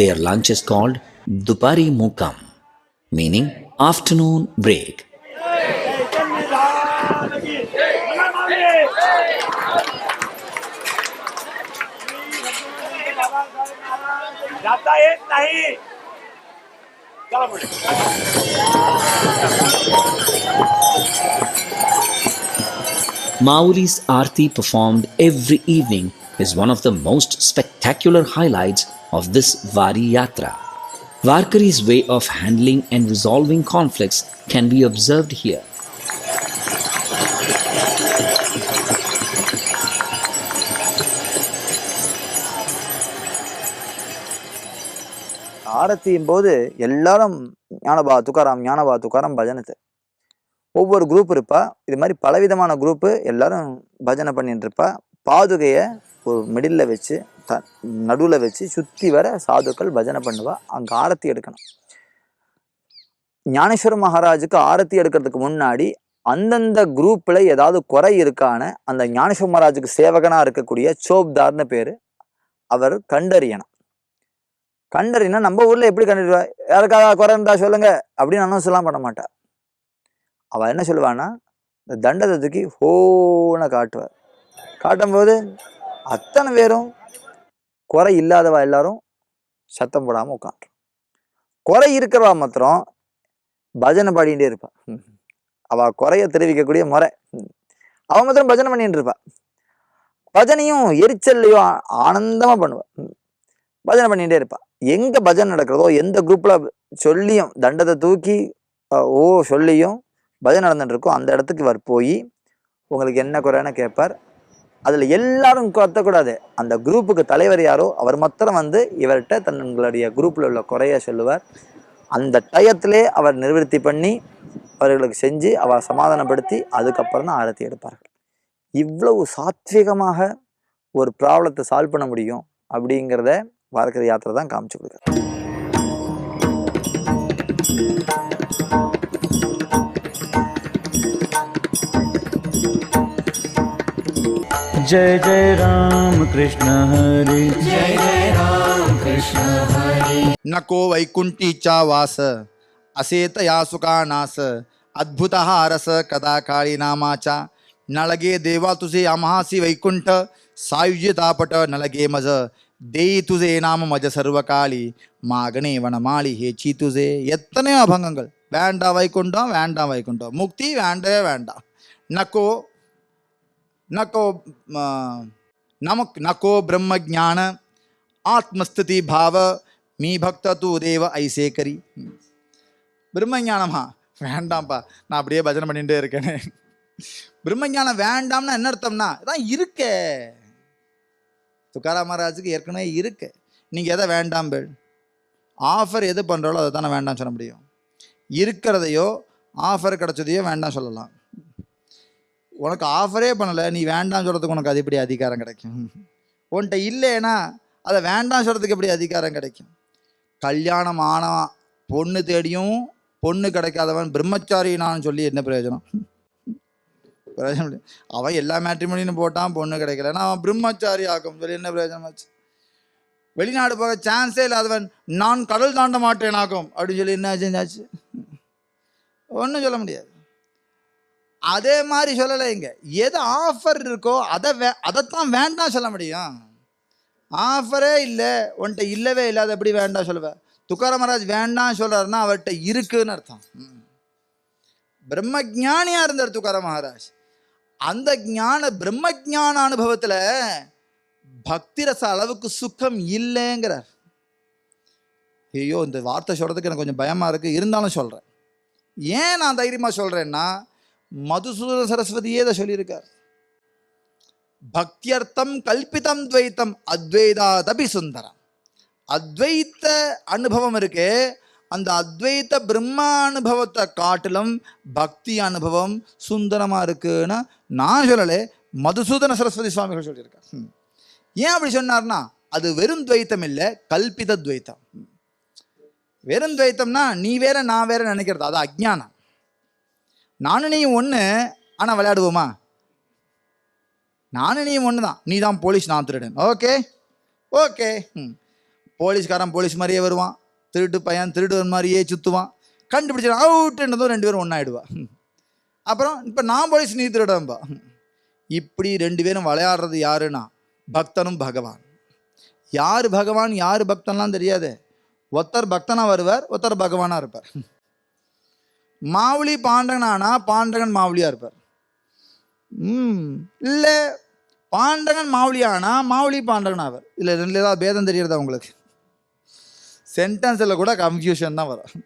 Their lunch is called Dupari Mukam, meaning afternoon break. Mauli's Aarti performed every evening is one of the most spectacular highlights of this Vari Yatra. Varkari's way of handling and resolving conflicts can be observed here. ஆரத்தியும் போது எல்லாரும் ஞானபா துக்காராம் ஞானபா துக்காராம் பஜனத்தை ஒவ்வொரு group இருப்பா இது மாதிரி பலவிதமான group எல்லாரும் பஜனை பண்ணிட்டு இருப்பா பாதுகையை ஒரு மிடில் வச்சு த நடுவில் வச்சு சுற்றி வர சாதுக்கள் பஜனை பண்ணுவா. அங்கே ஆரத்தி எடுக்கணும். ஞானேஸ்வர மகாராஜுக்கு ஆரத்தி எடுக்கிறதுக்கு முன்னாடி அந்தந்த குரூப்பில் ஏதாவது குறை இருக்கான்னு அந்த ஞானேஸ்வர மகாராஜுக்கு சேவகனாக இருக்கக்கூடிய சோப்தார்னு பேர் அவர் கண்டறியணும். கண்டறினா நம்ம ஊரில் எப்படி கண்டறிவா? யாருக்காக குறை இருந்தா சொல்லுங்க அப்படின்னு அனௌன்ஸ்லாம் பண்ண மாட்டார் அவள் என்ன சொல்லுவான்னா இந்த தண்டத்தை தூக்கி ஹோன காட்டுவார் காட்டும்போது அத்தனை பேரும் குறை இல்லாதவா எல்லாரும் சத்தம் போடாமல் உட்காந்துரும் குறை இருக்கிறவா மாத்திரம் பஜனை பாடிட்டே இருப்பா. ம். அவ குறைய தெரிவிக்கக்கூடிய முறை. அவன் மாத்திரம் பஜனை பண்ணிட்டு இருப்பா. பஜனையும் எரிச்சல்லையும் ஆனந்தமாக ஆனந்தமா பஜனை பண்ணிகிட்டே இருப்பாள் எங்கே பஜனை நடக்கிறதோ எந்த குரூப்பில் சொல்லியும் தண்டத்தை தூக்கி ஓ சொல்லியும் பஜனை நடந்துட்டு இருக்கோ அந்த இடத்துக்கு இவர் போய் உங்களுக்கு என்ன குறைன்னு கேட்பார் அதில் எல்லாரும் கத்தக்கூடாது அந்த குரூப்புக்கு தலைவர் யாரோ அவர் மாத்திரம் வந்து இவர்கிட்ட தங்களுடைய குரூப்பில் உள்ள குறைய சொல்லுவார். அந்த டயத்திலே அவர் நிவர்த்தி பண்ணி அவர்களுக்கு செஞ்சு அவர் சமாதானப்படுத்தி அதுக்கப்புறம் தான் ஆரத்தி எடுப்பார்கள். இவ்வளவு சாத்விகமாக ஒரு ப்ராப்ளத்தை சால்வ் பண்ண முடியும் அப்படிங்கிறத வாரக்கரி யாத்திரை தான் காமிச்சு கொடுக்குறேன் जय जय राम कृष्ण हरे नको वैकुंठीचा वास असेत या सुखानास अद्भुत हा रस कदा काळी नामाचा नळगे देवा तुझे आम्हासी वैकुंठ सायुज्य तापट नलगे मज देई तुझे नाम मज सर्व काळी मागणे वनमाळी हेची तुझे எத்தனையோ அபங்கங்கள் வேண்டாம் வைகுண்டம் வேண்டாம் வைகுண்டம் முக்தி வேண்டவே வேண்டாம் நக்கோ நகோ நமக் நகோ பிரம்ம ஜான ஆத்மஸ்திதி பாவ மீ பக்த தூ தேவ ஐசே கரி பிரம்மஞானமா? வேண்டாம்ப்பா. நான் அப்படியே பஜனை பண்ணிகிட்டே இருக்கேனே. பிரம்மஞானம் வேண்டாம்னா என்ன அர்த்தம்னா இதான் இருக்க. துக்காரா மகாராஜுக்கு ஏற்கனவே இருக்கு. நீங்கள் எதை வேண்டாம் பேள்? ஆஃபர் எது பண்ணுறாலோ அதை தானே வேண்டாம் சொல்ல முடியும். இருக்கிறதையோ ஆஃபர் கிடச்சதையோ வேண்டாம் சொல்லலாம். உனக்கு ஆஃபரே பண்ணலை நீ வேண்டாம் சொல்கிறதுக்கு உனக்கு அது எப்படி அதிகாரம் கிடைக்கும்? உன்கிட்ட இல்லைன்னா அதை வேண்டாம் சொல்கிறதுக்கு எப்படி அதிகாரம் கிடைக்கும்? கல்யாணம் ஆனவன் பொண்ணு தேடியும் பொண்ணு கிடைக்காதவன் பிரம்மச்சாரினான்னு சொல்லி என்ன பிரயோஜனம்? பிரயோஜனம் அவன் எல்லா மேட்ரிமோனியும் போட்டான் பொண்ணு கிடைக்கலன்னா அவன் பிரம்மச்சாரி ஆக்கும் சொல்லி என்ன பிரயோஜனம் ஆச்சு? வெளிநாடு போக சான்ஸே இல்லாதவன் நான் கடல் தாண்ட மாட்டேனாக்கும் அப்படின்னு சொல்லி என்ன செஞ்சாச்சு? ஒன்றும் சொல்ல முடியாது. அதே மாதிரி சொல்லலை இங்க. எது ஆஃபர் இருக்கோ அதை வே அதைத்தான் வேண்டாம் சொல்ல முடியும். ஆஃபரே இல்லை. உன்கிட்ட இல்லவே இல்லை. அது எப்படி வேண்டாம் சொல்லுவேன் துக்கார மகாராஜ் வேண்டாம் சொல்கிறாருன்னா அவர்கிட்ட இருக்குன்னு அர்த்தம். பிரம்ம பிரம்மஜானியா இருந்தார் துக்கார மகாராஜ். அந்த ஞான பிரம்மஜான அனுபவத்தில் பக்தி ரச அளவுக்கு சுகம் இல்லைங்கிறார். ஐயோ இந்த வார்த்தை சொல்கிறதுக்கு எனக்கு கொஞ்சம் பயமாக இருக்குது இருந்தாலும் சொல்கிறேன் ஏன் நான் தைரியமாக சொல்கிறேன்னா மதுசூதன சரஸ்வதியே இதை சொல்லியிருக்கார். பக்தியர்த்தம் கல்பிதம் துவைத்தம் அத்வைதாதபி சுந்தரம். அத்வைத்த அனுபவம் இருக்கு அந்த அத்வைத்த பிரம்மா அனுபவத்தை காட்டிலும் பக்தி அனுபவம் சுந்தரமாக இருக்குன்னு நான் சொல்லலை மதுசூதன சரஸ்வதி சுவாமிகள் சொல்லியிருக்கார். ஏன் அப்படி சொன்னார்னா அது வெறும் துவைத்தம் இல்லை கல்பித துவைத்தம். வெறும் துவைத்தம்னா நீ வேற நான் வேற நினைக்கிறது அது அஜ்ஞானம். நானும் நீயும் ஒன்று ஆனால் விளையாடுவோமா? நானும் நீயும் ஒன்று தான் நீ தான் போலீஸ் நான் திருடன். ஓகே? ஓகே. ம். போலீஸ்காரன் போலீஸ் மாதிரியே வருவான். திருட்டு பையன் திருடுவன் மாதிரியே சுற்றுவான் கண்டுபிடிச்சிடும் அவுட்டுன்றதும் ரெண்டு பேரும் ஒன்றாயிடுவா அப்புறம் இப்போ நான் போலீஸ் நீ திருடம்பா. இப்படி ரெண்டு பேரும் விளையாடுறது யாருன்னா பக்தனும் பகவான். யார் பகவான் யார் பக்தன்லாம் தெரியாது. ஒருத்தர் பக்தனாக வருவார் ஒருத்தர் பகவானாக இருப்பார். மாவுளி பாண்டகனானா பாண்டகன் மாவுளியா இருப்பார். ம் இல்லை பாண்டகன் மாவுளியானா மாவுளி பாண்டகன் ஆவார். இல்லை ரெண்டுல ஏதாவது பேதம் தெரியறதா உங்களுக்கு? சென்டென்ஸில் கூட கன்ஃபியூஷன் தான் வரும்.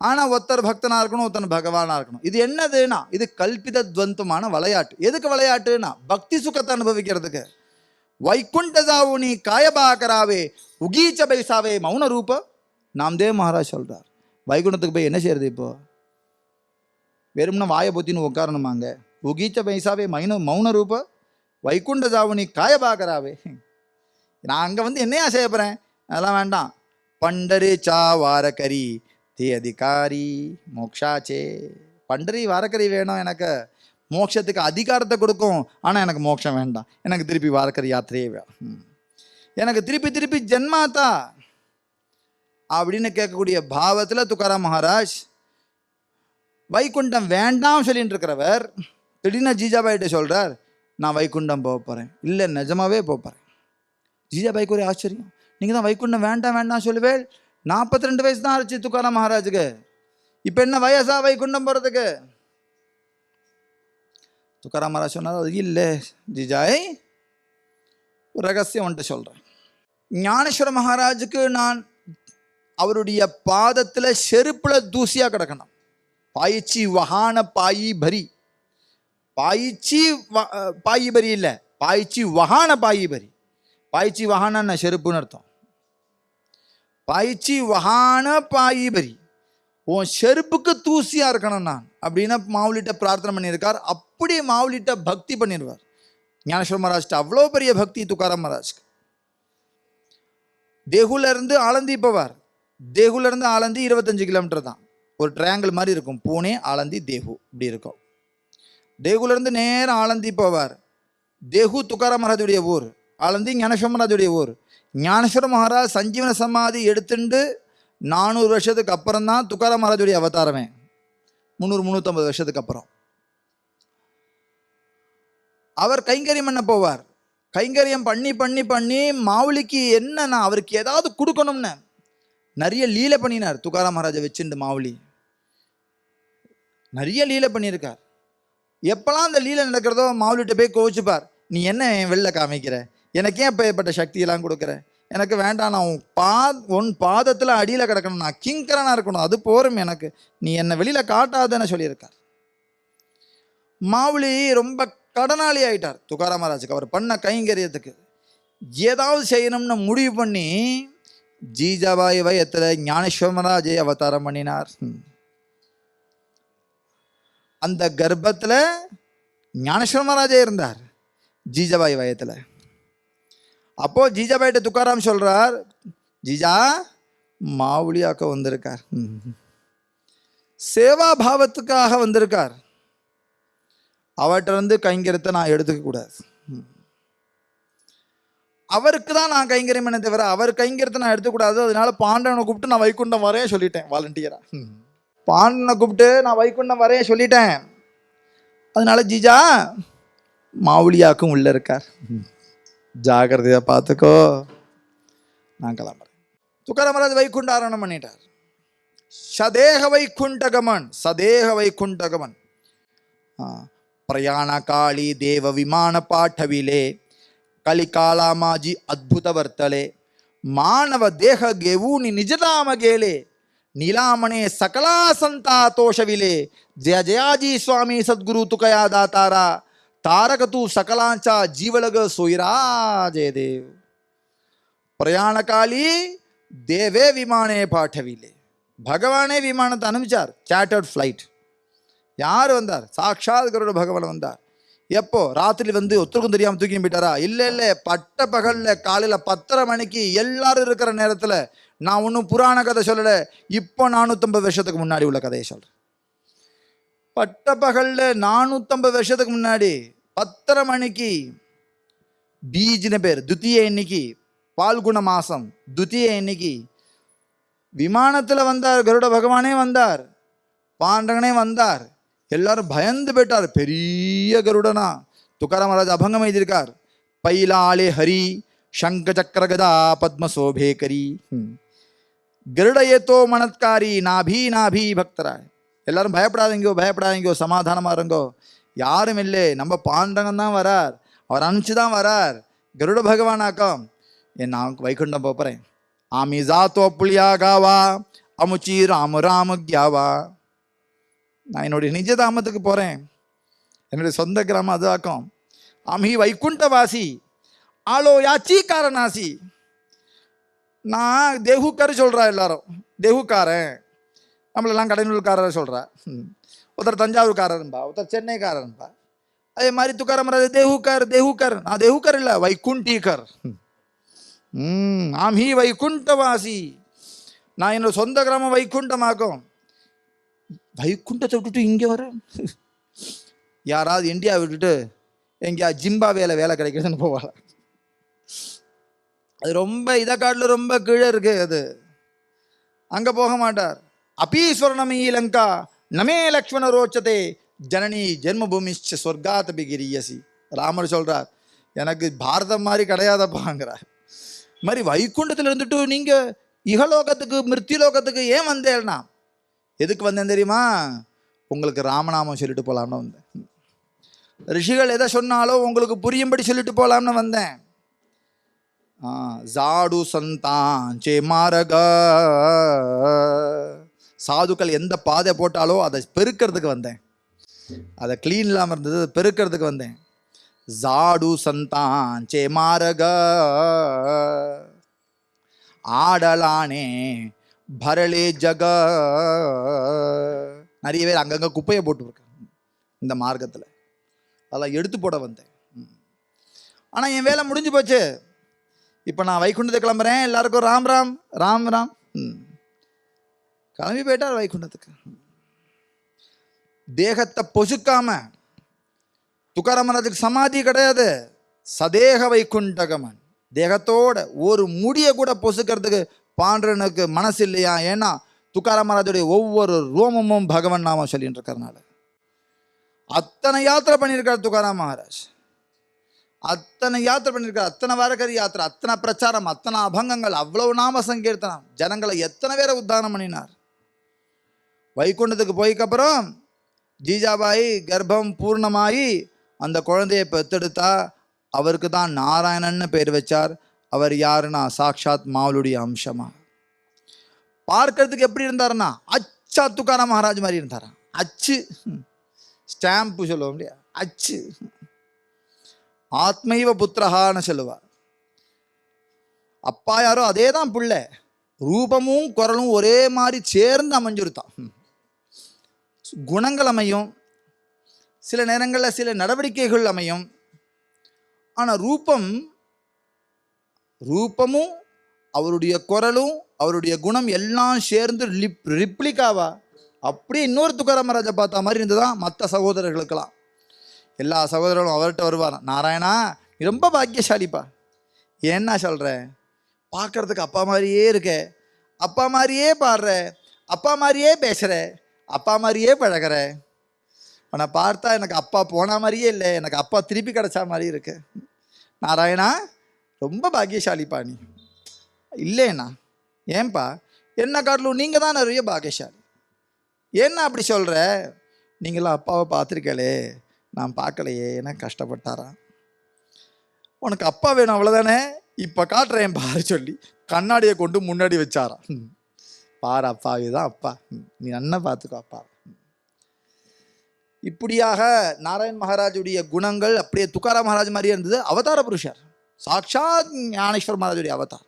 ஆனால் ஒருத்தர் பக்தனா இருக்கணும் ஒருத்தர் பகவானா இருக்கணும். இது என்னதுன்னா இது கல்பித துவந்தமான விளையாட்டு. எதுக்கு விளையாட்டுன்னா பக்தி சுகத்தை அனுபவிக்கிறதுக்கு. வைகுண்ட சாவுனி காயபாகராவே உகீச்ச பைசாவே மௌன ரூப நாம்தேவ் மகாராஜ் சொல்றார். வைகுண்டத்துக்கு போய் என்ன செய்யறது இப்போ? வெறும்னா வாயை பொத்தின்னு உட்காரணுமாங்க உகீச்ச பைசாவே மைன மௌன ரூப வைகுண்ட ஜாவுனி காய பார்க்கறாவே நான் அங்கே வந்து என்னையா செய்ய போகிறேன் அதெல்லாம் வேண்டாம். பண்டரு சா வாரக்கரி தே அதிகாரி மோக்ஷாச்சே. பண்டரி வாரக்கரி வேணும் எனக்கு. மோட்சத்துக்கு அதிகாரத்தை கொடுக்கும். ஆனால் எனக்கு மோட்சம் வேண்டாம். எனக்கு திருப்பி வாரக்கரி யாத்திரையே வேணும் ம். எனக்கு திருப்பி திருப்பி ஜென்மாத்தா. அப்படின்னு கேட்கக்கூடிய பாவத்தில் துக்காராம் மகாராஜ் வைகுண்டம் வேண்டாம் சொல்லிட்டு இருக்கிறவர் திடீர்னு ஜீஜாபாய்கிட்ட சொல்கிறார் நான் வைகுண்டம் போக போகிறேன் இல்லை நிஜமாகவே போக போகிறேன் ஜீஜாபாய்க்கு ஒரு ஆச்சரியம். நீங்கள் தான் வைகுண்டம் வேண்டாம் வேண்டாம் சொல்லுவேள். நாற்பத்தி ரெண்டு வயசு தான் ஆச்சு துக்காராம் மகாராஜுக்கு. இப்போ என்ன வயசா வைகுண்டம் போகிறதுக்கு துக்காராம் மகாராஜ் சொன்னார் அது இல்லை ஜிஜாய் ஒரு ரகசியம் வந்துட்டு சொல்கிறேன் ஞானேஸ்வர மகாராஜுக்கு நான் அவருடைய பாதத்தில் செருப்பில் தூசியாக கிடக்கணும். பாயிச்சி வகான பாயி பரி. பாயிச்சி வ- பாயி பரி இல்லை. பாயிச்சி வஹான பாயி பரி. பாயிச்சி வஹான செருப்புன்னு அர்த்தம். பாயிச்சி வஹான பாயி பரி. உன் செருப்புக்கு தூசியாக இருக்கணும் நான். அப்படின்னு மாவுலிட்ட பிரார்த்தனை பண்ணியிருக்கார். அப்படி மாவுலிட்ட பக்தி பண்ணிடுவார் ஞானேஸ்வர மகாராஜ்கிட்ட அவ்வளோ பெரிய பக்தி துக்காராம் மகாராஜ்க்கு. தேகுலேருந்து ஆலந்தி போவார். தேகுலருந்து ஆலந்தி இருபத்தஞ்சு கிலோமீட்டர் தான். ஒரு ட்ரையாங்கிள் மாதிரி இருக்கும். பூனே ஆலந்தி தேகு இப்படி இருக்கும். தேகுலேருந்து நேரம் ஆலந்தி போவார். தேகு துக்காராம் மகாராஜுடைய ஊர். ஆலந்தி ஞானேஸ்வர மகாராஜுடைய ஊர். ஞானேஸ்வர மகாராஜ் சஞ்சீவன சமாதி எடுத்துண்டு நானூறு வருஷத்துக்கு அப்புறம் தான் துக்காராம் மகாராஜுடைய அவதாரமே. முந்நூறு முந்நூற்றம்பது வருஷத்துக்கு அப்புறம். அவர் கைங்கரியம் பண்ண போவார். கைங்கரியம் பண்ணி பண்ணி பண்ணி மாவுளிக்கு என்னன்னா அவருக்கு ஏதாவது கொடுக்கணும்னு நிறைய லீலை பண்ணினார் துகாரா மகாராஜை வச்சுண்டு மாவுளி. நிறைய லீலை பண்ணியிருக்கார். எப்போல்லாம் அந்த லீலை நடக்கிறதோ மாவுளிட்ட போய் கோவிச்சுப்பார். நீ என்ன என் வெளில காமிக்கிற? எனக்கு ஏன் இப்பேற்பட்ட சக்தியெல்லாம் கொடுக்குற? எனக்கு வேண்டாம் நான் உன் பா உன் பாதத்தில் அடியில் கிடக்கணும். நான் கிங்கரனாக இருக்கணும். அது போரும் எனக்கு. நீ என்னை வெளியில் காட்டாதன்னு சொல்லியிருக்கார். மாவுளி ரொம்ப கடனாளி ஆயிட்டார் துக்காராம் மகாராஜுக்கு. அவர் பண்ண கைங்கரியத்துக்கு. ஏதாவது செய்யணும்னு முடிவு பண்ணி ஜீஜாபாய் வயத்தில் ஞானேஸ்வரராஜை அவதாரம் பண்ணினார். அந்த கர்ப்பத்தில் ஞானேஸ்வரமராஜே இருந்தார் ஜீஜாபாய் வயத்தில் அப்போ ஜீஜாபாய்கிட்ட துக்காராம் சொல்றார் ஜீஜா மாவுளியாக்க வந்திருக்கார். ம். சேவா பாவத்துக்காக வந்திருக்கார். அவர்கிட்ட இருந்து கைங்கிறத நான் எடுத்துக்க கூடாது அவருக்கு தான் நான் கைங்கரியமே தவிர அவர் கைங்கரத்தை நான் எடுத்துக்கூடாது. அதனால பாண்டவனை கூப்பிட்டு நான் வைகுண்டம் வரையும் சொல்லிட்டேன் வாலண்டியரா பாண்டனை கூப்பிட்டு நான் வைகுண்டம் வரையும் சொல்லிட்டேன். அதனால ஜிஜா மாவுளியாக்கும் உள்ளே இருக்கார். ஜாகிரதையாக பார்த்துக்கோ நான் கிளம்புறேன். துக்கரமராஜ் வைகுண்டாரணம் பண்ணிட்டார் சதேக வைகுண்டகமன் சதேக வைகுண்டகமன். பிரயாண காளி தேவ விமான பாட்டவிலே ಕಲಿಕಾಲಾಮಾಜಿ ಅದ್ಭುತ ವರ್ತಲೆ ಮಾನವ ದೇಹ ಗೆವೂನಿ ನಿಜಧಾಮ ಗೇಲೆ ನೀಲಾಮಣೆ ಸಕಲಾ ಸಂತಾತೋಷವಿಲೆ ಜಯ ಜಯಾಜಿ ಸ್ವಾಮಿ ಸದ್ಗುರು ತುಕಯ ದಾತಾರ ತಾರಕತು ಸಕಲಾಂಚ ಜೀವಲಗ ಸೋಯಿರಾ ಜಯದೇವ್ பிரயாணகாலி தேவே விமானே பாட்டவிலே பகவானே விமானத்தை அனுப்பிச்சார் சார்ட்டர்ட் ஃப்ளைட் யார் வந்தார் சாக்ஷாத் கருட பகவான் வந்தார் எப்போ? ராத்திரி வந்து ஒத்துருக்கும் தெரியாமல் தூக்கி போயிட்டாரா இல்லை இல்லை பட்ட பகலில் காலையில் பத்தரை மணிக்கு எல்லாரும் இருக்கிற நேரத்தில் நான் ஒன்றும் புராண கதை சொல்லலை. இப்போ நானூற்றம்பது வருஷத்துக்கு முன்னாடி உள்ள கதையை சொல்கிறேன் பட்ட பகலில் நானூற்றம்பது வருஷத்துக்கு முன்னாடி பத்தரை மணிக்கு பீஜ்னு பேர். துத்திய இன்னைக்கு பால்குண மாசம் துத்திய இன்னைக்கு விமானத்தில் வந்தார். கருட பகவானே வந்தார். பாண்டகனே வந்தார். எல்லாரும் பயந்து போயிட்டார். பெரிய கருடனா. துக்காராம் மகாராஜ் அபங்கம் எழுதியிருக்கார். பைலாலே ஹரி சங்க சக்கர கதா பத்ம சோபேகரி ம். கருட ஏத்தோ மணத்காரி நாபி நாபி பக்தராய். எல்லாரும் பயப்படாதீங்கோ பயப்படாதீங்கோ சமாதானமா இருங்கோ. யாரும் இல்லை. நம்ம பாண்டகன் தான் வரார். அவர் அனுப்பிச்சு தான் வரார். கருட பகவானாக்கம் என் நான் வைகுண்டம் போகிறேன் ஆமி ஜாத்தோ புளியா காவா அமுச்சி ராம ராம கியாவா. நான் என்னுடைய நிஜதாமத்துக்கு போகிறேன் என்னுடைய சொந்த கிராமம் அது அம்ஹி வைக்குண்டவாசி வைகுண்டவாசி. ஆளோ யாச்சிக்காரனாசி நான் தேகுக்காரு சொல்கிறா எல்லாரும். தேகுக்காரன் நம்மளெல்லாம் கடைநூல்காரர் சொல்கிறா ஒருத்தர் தஞ்சாவூர்காரன்பா ஒருத்தர் சென்னைக்காரன்பா அதே மாதிரி துக்காராம் தேகுக்கார் தேகுக்கார் நான் தேகுக்கார் இல்லை வைகுண்டீக்கர் ஆம் ஹி வைக்குண்டவாசி நான் என்னோட சொந்த கிராமம் வைக்குண்டமாக்கும் வைகுண்டத்தை விட்டுட்டு இங்கே வர? யாராவது இந்தியா விட்டுட்டு எங்கேயா ஜிம்பாவேல வேலை கிடைக்குதுன்னு போவாங்க அது ரொம்ப இதை காட்டில் ரொம்ப கீழே இருக்கு அது. அங்கே போக மாட்டார். அப்பீஸ்வரணமீ லங்கா நமே லக்ஷ்மண ரோச்சதே ஜனனி ஜென்மபூமி சொர்க்காத்தபி கிரியசி. ராமர் சொல்கிறார் எனக்கு பாரதம் மாதிரி கிடையாதப்பாங்கிறார் மாதிரி வைகுண்டத்தில் இருந்துட்டு நீங்கள் இகலோகத்துக்கு மிருத்திலோகத்துக்கு ஏன் வந்தேன்னா எதுக்கு வந்தேன் தெரியுமா? உங்களுக்கு ராமநாமம் சொல்லிட்டு போகலாம்னு வந்தேன். ரிஷிகள் எதை சொன்னாலும் உங்களுக்கு புரியும்படி சொல்லிட்டு போகலாம்னு வந்தேன். ஆ, ஜாடு சந்தாஞ்சே மாரக. சாதுக்கள் எந்த பாதை போட்டாலோ அதை பெருக்கிறதுக்கு வந்தேன். அதை க்ளீன் இல்லாமல் இருந்தது அதை பெருக்கிறதுக்கு வந்தேன். ஜாடு சந்தாஞ்சே மாரக. ஆடலானே பரளே ஜக. நிறைய பேர் அங்கங்கே குப்பையை போட்டுருக்காங்க இந்த மார்க்கத்தில். அதெல்லாம் எடுத்து போட வந்தேன். ஆனால் என் வேலை முடிஞ்சு போச்சு. இப்போ நான் வைகுண்டத்துக்கு கிளம்புறேன். எல்லாருக்கும் ராம் ராம் ராம் ராம். ம். கிளம்பி போயிட்டார் வைகுண்டத்துக்கு. தேகத்தை பொசுக்காம துக்காரமனத்துக்கு சமாதி கிடையாது. சதேக வைகுண்டகமன். தேகத்தோட ஒரு முடியை கூட பொசுக்கிறதுக்கு பாண்டனுக்கு மனசு இல்லையா ஏன்னா துக்காராமராஜுடைய ஒவ்வொரு ரோமமும் பகவன் நாமம் சொல்லிட்டு இருக்கறனால அத்தனை யாத்திரை பண்ணியிருக்கார் துக்காராம் மகாராஜ். அத்தனை யாத்திரை பண்ணியிருக்கார். அத்தனை வாரக்கரி யாத்திரை அத்தனை பிரச்சாரம் அத்தனை அபங்கங்கள் அவ்வளவு நாம சங்கீர்த்தனம். ஜனங்களை எத்தனை பேரை உத்தானம் பண்ணினார்? வைகுண்டத்துக்கு போய்க்கப்புறம் ஜீஜாபாய் கர்ப்பம் பூர்ணமாகி அந்த குழந்தையை பெத்தெடுத்தா அவருக்கு தான் நாராயணன்னு பேர் வச்சார். அவர் யாருன்னா? சாக்ஷாத் மாவளுடைய அம்சமா? பார்க்கறதுக்கு எப்படி இருந்தாருன்னா? அச்சா துக்காரா மகாராஜ் மாதிரி இருந்தாரா? அச்சு. ஸ்டாம்ப்பு சொல்லுவோம் இல்லையா? அச்சு. ஆத்மைவ புத்திரஹான்னு சொல்லுவார். அப்பா யாரோ அதே தான் பிள்ளை. ரூபமும் குரலும் ஒரே மாதிரி சேர்ந்து அமைஞ்சிருத்தான். குணங்கள் அமையும். சில நேரங்களில் சில நடவடிக்கைகள் அமையும். ஆனால் ரூபம் ரூபமும் அவருடைய குரலும் அவருடைய குணம் எல்லாம் சேர்ந்து லிப் ரிப்ளிகாவா அப்படியே இன்னொரு துக்காராம் பார்த்த மாதிரி இருந்ததா மற்ற சகோதரர்களுக்கெல்லாம். எல்லா சகோதரர்களும் அவர்கிட்ட வருவார் நாராயணா நீ ரொம்ப பாக்கியசாலிப்பா. என்ன சொல்கிற பார்க்கறதுக்கு அப்பா மாதிரியே இருக்க. அப்பா மாதிரியே பாடுற. அப்பா மாதிரியே பேசுகிற அப்பா மாதிரியே பழகுற. உன்னை பார்த்தா எனக்கு அப்பா போன மாதிரியே இல்லை. எனக்கு அப்பா திருப்பி கிடைச்சா மாதிரி இருக்கு. நாராயணா ரொம்ப பாக்கியசாலிப்பா நீ. இல்லைண்ணா ஏன்பா? என்ன காட்டிலும் நீங்கள் தான் நிறைய பாக்கியசாலி. என்ன அப்படி சொல்கிற நீங்களாம் அப்பாவை பார்த்துருக்கலே. நான் பார்க்கலையே. என்ன கஷ்டப்பட்டாரா? உனக்கு அப்பா வேணும் அவ்வளோதானே இப்போ காட்டுறேன் பாரு சொல்லி கண்ணாடியை கொண்டு முன்னாடி வச்சாரா? ம். பாரு அப்பா இதுதான் அப்பா. ம். நீ நன்னா பார்த்துக்கோ அப்பா. இப்படியாக நாராயண் மகாராஜுடைய குணங்கள் அப்படியே துக்காரா மகாராஜ் மாதிரியே இருந்தது. அவதார புருஷர். சாக்ஷாத் ஞானேஸ்வர் மகாராஜுடைய அவதார்.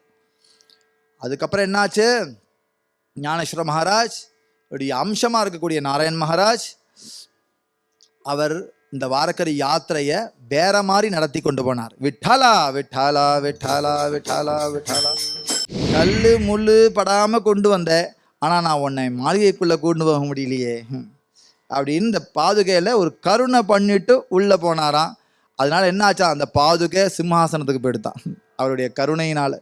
அதுக்கப்புறம் என்னாச்சு? ஞானேஸ்வர மகாராஜ் உடைய அம்சமாக இருக்கக்கூடிய நாராயண் மகாராஜ் அவர் இந்த வாரக்கரி யாத்திரையை வேற மாதிரி நடத்தி கொண்டு போனார். விட்டாலா விட்டாலா விட்டாலா விட்டாலா விட்டாலா. கல்லு முள்ளு படாமல் கொண்டு வந்தேன் ஆனால் நான் உன்னை மாளிகைக்குள்ளே கொண்டு போக முடியலையே. அப்படின்னு இந்த பாதுகையில் ஒரு கருணை பண்ணிட்டு உள்ளே போனாராம். அதனால என்ன ஆச்சா அந்த பாதுகை சிம்ஹாசனத்துக்கு போயிடுதான். அவருடைய கருணையினால்.